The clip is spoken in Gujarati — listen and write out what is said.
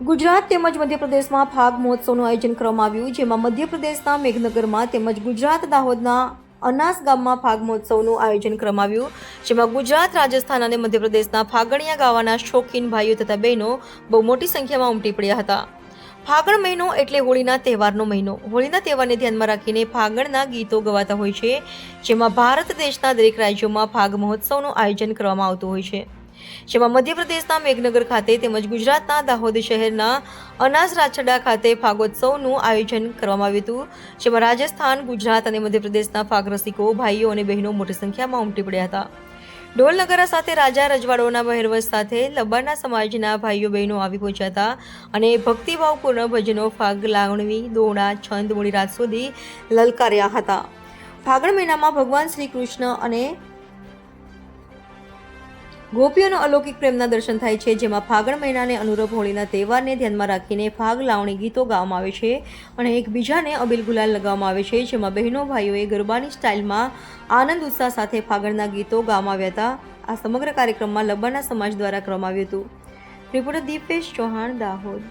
ગુજરાત તેમજ મધ્યપ્રદેશમાં ફાગ મહોત્સવનું આયોજન કરવામાં આવ્યું, જેમાં મધ્યપ્રદેશના મેઘનગરમાં તેમજ ગુજરાત દાહોદના અનાસ ગામમાં ફાગ મહોત્સવનું આયોજન કરવામાં આવ્યું, જેમાં ગુજરાત, રાજસ્થાન અને મધ્યપ્રદેશના ફાગણિયા ગાવાના શોખીન ભાઈઓ તથા બહેનો બહુ મોટી સંખ્યામાં ઉમટી પડ્યા હતા. ફાગણ મહિનો એટલે હોળીના તહેવારનો મહિનો. હોળીના તહેવારને ધ્યાનમાં રાખીને ફાગણના ગીતો ગવાતા હોય છે, જેમાં ભારત દેશના દરેક રાજ્યોમાં ફાગ મહોત્સવનું આયોજન કરવામાં આવતું હોય છે. જેમાં મધ્યપ્રદેશના મેઘનગર ખાતે તેમજ ગુજરાતના દાહોદ શહેરના અનાસ રાછડા ખાતે ફાગોત્સવનું આયોજન કરવામાં આવ્યું હતું, જેમાં રાજસ્થાન, ગુજરાત અને મધ્યપ્રદેશના ફાગ રસિકો, ભાઈઓ અને બહેનો મોટી સંખ્યામાં ઉમટી પડ્યા હતા. ઢોલ નગારા સાથે રાજા રજવાડોના બહેરવસ સાથે લબારના સમાજના ભાઈઓ બહેનો આવી પહોંચ્યા હતા અને ભક્તિભાવપૂર્ણ ભજનો, ફાગ લાવણવી દોડા છંદ મોડી રાત સુધી લલકાર્યા હતા. ફાગણ મહિનામાં ભગવાન શ્રી કૃષ્ણ અને ગોપીઓનો અલૌકિક પ્રેમના દર્શન થાય છે, જેમાં ફાગણ મહિનાને અનુરૂપ હોળીના તહેવારને ધ્યાનમાં રાખીને ફાગ લાવણી ગીતો ગાવામાં આવે છે અને એકબીજાને અબીલ ગુલાલ લગાવવામાં આવે છે, જેમાં બહેનો ભાઈઓએ ગરબાની સ્ટાઇલમાં આનંદ, ઉત્સાહ સાથે ફાગણના ગીતો ગાવામાં આવ્યા હતા. આ સમગ્ર કાર્યક્રમમાં લબ્બાના સમાજ દ્વારા કરવામાં આવ્યું હતું. રિપોર્ટર દીપેશ ચૌહાણ, દાહોદ.